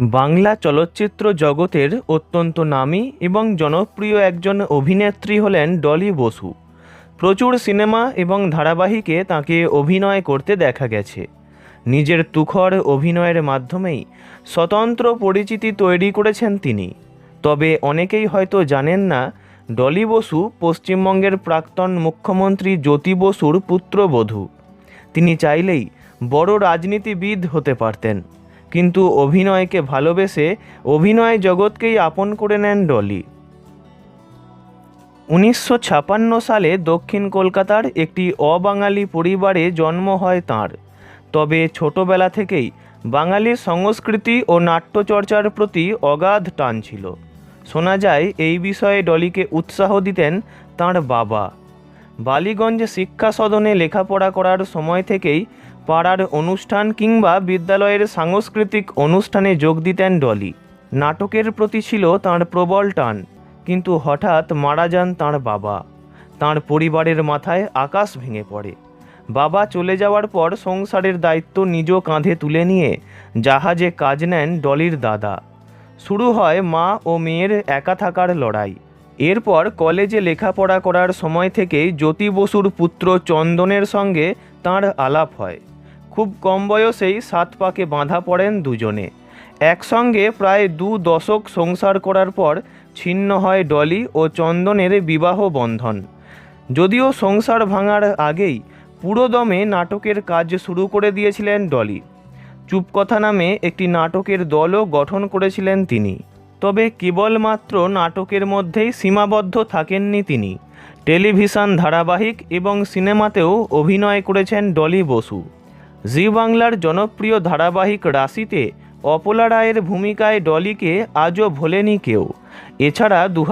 বাংলা চলচ্চিত্র জগতের অত্যন্ত নামী এবং জনপ্রিয় একজন অভিনেত্রী হলেন ডলি বসু। প্রচুর সিনেমা এবং ধারাবাহিকে তাকে অভিনয় করতে দেখা গেছে। নিজের তুখর অভিনয়ের মাধ্যমেই স্বতন্ত্র পরিচিতি তৈরি করেছেন তিনি। তবে অনেকেই হয়তো জানেন না, ডলি বসু পশ্চিমবঙ্গের প্রাক্তন মুখ্যমন্ত্রী জ্যোতি বসুর পুত্রবধূ। তিনি চাইলেই বড় রাজনীতিবিদ হতে পারতেন। কিন্তু অভিনয়কে ভালোবেসে অভিনয় জগৎকেই আপন করে নেন ডলি। উনিশশো সালে দক্ষিণ কলকাতার একটি অবাঙালি পরিবারে জন্ম হয় তাঁর। তবে ছোটবেলা থেকেই বাঙালির সংস্কৃতি ও নাট্যচর্চার প্রতি অগাধ টান ছিল। শোনা যায়, এই বিষয়ে ডলিকে উৎসাহ দিতেন তাঁর বাবা। বালিগঞ্জ শিক্ষা সদনে লেখাপড়া করার সময় থেকেই পাড়ার অনুষ্ঠান কিংবা বিদ্যালয়ের সাংস্কৃতিক অনুষ্ঠানে যোগ দিতেন ডলি। নাটকের প্রতি ছিল তাঁর প্রবল টান, কিন্তু হঠাৎ মারা যান তাঁর বাবা। তাঁর পরিবারের মাথায় আকাশ ভেঙে পড়ে। বাবা চলে যাওয়ার পর সংসারের দায়িত্ব নিজ কাঁধে তুলে নিয়ে জাহাজে কাজ নেন ডলির দাদা। শুরু হয় মা ও মেয়ের একা থাকার লড়াই। এরপর কলেজে লেখাপড়া করার সময় থেকেই জ্যোতি বসুর পুত্র চন্দনের সঙ্গে তাঁর আলাপ হয়। খুব কম বয়সেই সাত পাকে বাঁধা পড়েন দুজনে। একসঙ্গে প্রায় দু দশক সংসার করার পর ছিন্ন হয় ডলি ও চন্দনের বিবাহ বন্ধন। যদিও সংসার ভাঙার আগেই পুরোদমে নাটকের কাজ শুরু করে দিয়েছিলেন ডলি। চুপকথা নামে একটি নাটকের দলও গঠন করেছিলেন তিনি। তবে কেবলমাত্র নাটকের মধ্যেই সীমাবদ্ধ থাকেননি তিনি। টেলিভিশন ধারাবাহিক এবং সিনেমাতেও অভিনয় করেছেন ডলি বসু। জি বাংলার জনপ্রিয় ধারাবাহিক রাশিতে অপলা রায়ের ভূমিকায় ডলিকে আজও ভোলেনি কেউ। এছাড়া দু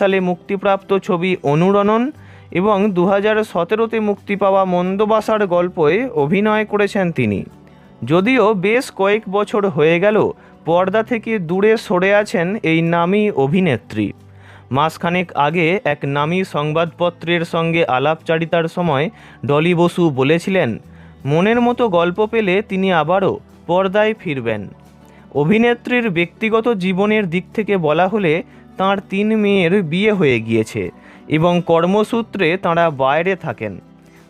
সালে মুক্তিপ্রাপ্ত ছবি অনুরণন এবং দু হাজার সতেরোতে মুক্তি পাওয়া মন্দবাসার গল্পে অভিনয় করেছেন তিনি। যদিও বেশ কয়েক বছর হয়ে গেল পর্দা থেকে দূরে সরে আছেন এই নামী অভিনেত্রী। মাসখানেক আগে এক নামী সংবাদপত্রের সঙ্গে আলাপচারিতার সময় ডলি বসু বলেছিলেন, মনের মতো গল্প পেলে তিনি আবারও পর্দায় ফিরবেন। অভিনেত্রীর ব্যক্তিগত জীবনের দিক থেকে বলা হলে তাঁর তিন মেয়ের বিয়ে হয়ে গিয়েছে এবং কর্মসূত্রে তাঁরা বাইরে থাকেন।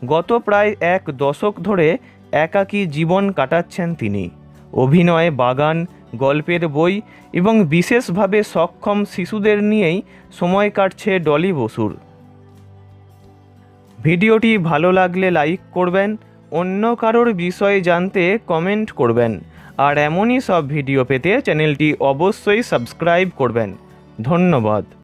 গত প্রায় এক দশক ধরে একাকী জীবন কাটাচ্ছেন তিনি। অভিনয়, বাগান গল্পের বই এবং বিশেষভাবে সক্ষম শিশুদের নিয়েই সময় কাটছে ডলি বসুর। ভিডিওটি ভালো লাগলে লাইক করবেন, অন্য কারোর বিষয়ে জানতে কমেন্ট করবেন, আর এমনই সব ভিডিও পেতে চ্যানেলটি অবশ্যই সাবস্ক্রাইব করবেন। ধন্যবাদ।